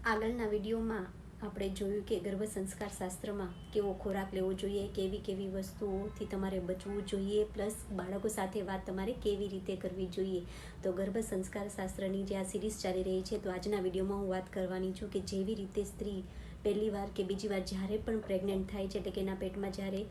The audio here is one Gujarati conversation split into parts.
આગળના વિડીયોમાં આપણે જોયું કે ગર્ભ સંસ્કાર શાસ્ત્રમાં કેવો ખોરાક લેવો જોઈએ, કેવી કેવી વસ્તુઓથી તમારે બચવું જોઈએ, પ્લસ બાળકો સાથે વાત તમારે કેવી રીતે કરવી જોઈએ. તો ગર્ભ સંસ્કાર શાસ્ત્રની જે આ સિરીઝ ચાલી રહી છે, તો આજના વિડીયોમાં હું વાત કરવાની છું કે જેવી રીતે સ્ત્રી પહેલી વાર કે બીજી વાર જ્યારે પણ પ્રેગ્નન્ટ થાય છે, એટલે કે એના પેટમાં જ્યારે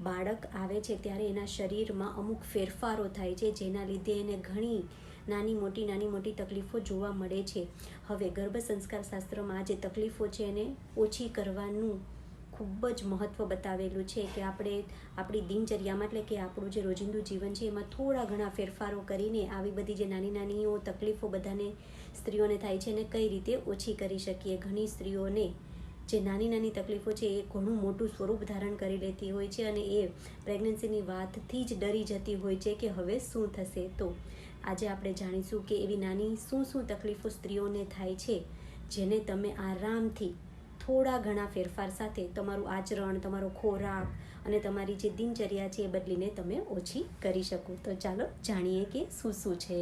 બાળક આવે છે, ત્યારે એના શરીરમાં અમુક ફેરફારો થાય છે, જેના લીધે એને ઘણી નાની મોટી નાની મોટી તકલીફો જોવા મળે છે. હવે ગર્ભ સંસ્કાર શાસ્ત્રમાં આ જે તકલીફો છે એને ઓછી કરવાનું ખૂબ જ મહત્ત્વ બતાવેલું છે કે આપણે આપણી દિનચર્યામાં એટલે કે આપણું જે રોજિંદુ જીવન છે એમાં થોડા ઘણા ફેરફારો કરીને આવી બધી જે નાની નાનીઓ તકલીફો બધાને સ્ત્રીઓને થાય છે એને કઈ રીતે ઓછી કરી શકીએ? ઘણી સ્ત્રીઓને જે નાની નાની તકલીફો છે એ ઘણું મોટું સ્વરૂપ ધારણ કરી લેતી હોય છે અને એ પ્રેગ્નન્સીની વાતથી જ ડરી જતી હોય છે કે હવે શું થશે? તો આજે આપણે જાણીશું કે એવી નાની શું શું તકલીફો સ્ત્રીઓને થાય છે, જેને તમે આરામથી થોડા ઘણા ફેરફાર સાથે તમારું આચરણ, તમારો ખોરાક અને તમારી જે દિનચર્યા છે એ બદલીને તમે ઓછી કરી શકો. તો ચાલો જાણીએ કે શું શું છે.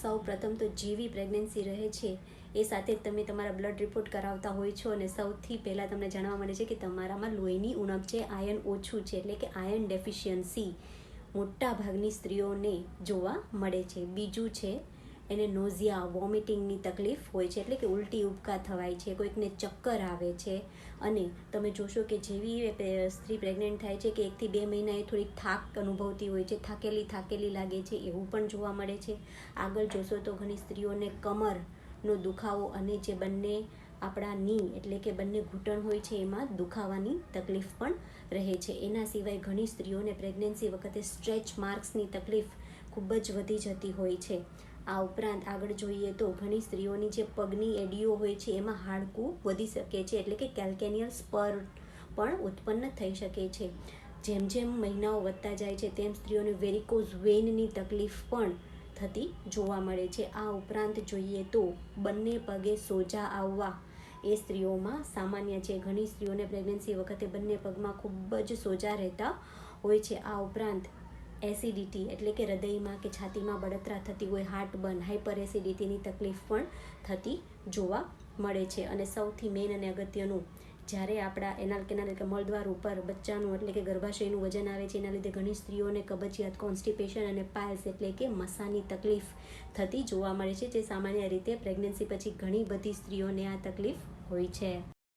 સૌ પ્રથમ તો જેવી પ્રેગ્નન્સી રહે છે, એ સાથે તમે તમારા બ્લડ રિપોર્ટ કરાવતા હોય છો અને સૌથી પહેલાં તમને જાણવા મળે છે કે તમારામાં લોહીની ઉણપ છે, આયન ઓછું છે, એટલે કે આયન ડેફિશિયન્સી. મોટા ભાગની સ્ત્રીઓને જોવા મળે છે. બીજું છે, એને નોઝિયા વોમિટિંગની તકલીફ હોય છે, એટલે કે ઉલટી ઉબકા થવાય છે, કોઈકને ચક્કર આવે છે. અને તમે જોશો કે જેવી સ્ત્રી પ્રેગ્નન્ટ થાય છે કે એકથી બે મહિના એ થોડીક થાક અનુભવતી હોય છે, થાકેલી થાકેલી લાગે છે, એવું પણ જોવા મળે છે. આગળ જોશો તો ઘણી સ્ત્રીઓને કમરનો દુખાવો અને જે બંને આપણા ની એટલે કે બંને ઘૂંટણ હોય છે, એમાં દુખાવાની તકલીફ પણ રહે છે. એના સિવાય ઘણી સ્ત્રીઓને પ્રેગ્નન્સી વખતે સ્ટ્રેચ માર્ક્સની તકલીફ ખૂબ જ વધી જતી હોય છે. આ ઉપરાંત આગળ જોઈએ તો ઘણી સ્ત્રીઓની જે પગની એડીઓ હોય છે, એમાં હાડકું વધી શકે છે, એટલે કે કેલ્કેનિયલ સ્પર પણ ઉત્પન્ન થઈ શકે છે. જેમ જેમ મહિનાઓ વધતા જાય છે, તેમ સ્ત્રીઓને વેરિકોઝ વેનની તકલીફ પણ થતી જોવા મળે છે. આ ઉપરાંત જોઈએ તો બંને પગે સોજા આવવા એ સ્ત્રીઓમાં સામાન્ય છે. ઘણી સ્ત્રીઓને પ્રેગ્નન્સી વખતે બંને પગમાં ખૂબ જ સોજા રહેતા હોય છે. આ ઉપરાંત એસિડિટી એટલે કે હૃદયમાં કે છાતીમાં બળતરા થતી હોય હાર્ટ બર્ન હાઇપર એસિડિટીની તકલીફ પણ થતી જોવા મળે છે. અને સૌથી મેઇન અને અગત્યનું જ્યારે આપણા એનાલ કેનાલ એટલે મળદ્વાર ઉપર બચ્ચાનું એટલે કે ગર્ભાશયનું વજન આવે છે, એના લીધે ઘણી સ્ત્રીઓને કબજિયાત, કોન્સ્ટિપેશન અને પાયલ્સ એટલે કે મસાની તકલીફ થતી જોવા મળે છે, જે સામાન્ય રીતે પ્રેગ્નન્સી પછી ઘણી બધી સ્ત્રીઓને આ તકલીફ હોય છે.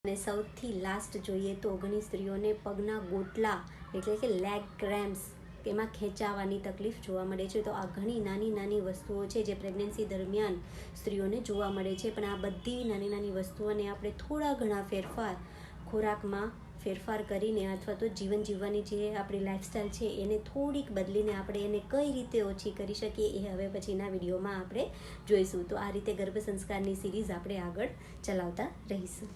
અને સૌથી લાસ્ટ જોઈએ તો ઘણી સ્ત્રીઓને પગના ગોટલા એટલે કે લેગ ક્રેમ્સ એમાં ખેંચાવાની તકલીફ જોવા મળે છે. તો આ ઘણી નાની નાની વસ્તુઓ છે જે પ્રેગ્નન્સી દરમિયાન સ્ત્રીઓને જોવા મળે છે. પણ આ બધી નાની નાની વસ્તુઓને આપણે થોડા ઘણા ફેરફાર ખોરાકમાં ફેરફાર કરીને અથવા તો જીવન જીવવાની જે આપણી લાઈફસ્ટાઈલ છે, એને થોડીક બદલીને આપણે એને કઈ રીતે ઓછી કરી શકીએ એ હવે પછીના વિડીયોમાં આપણે જોઈશું. તો આ રીતે ગર્ભ સંસ્કારની સિરીઝ આપણે આગળ ચલાવતા રહીશું.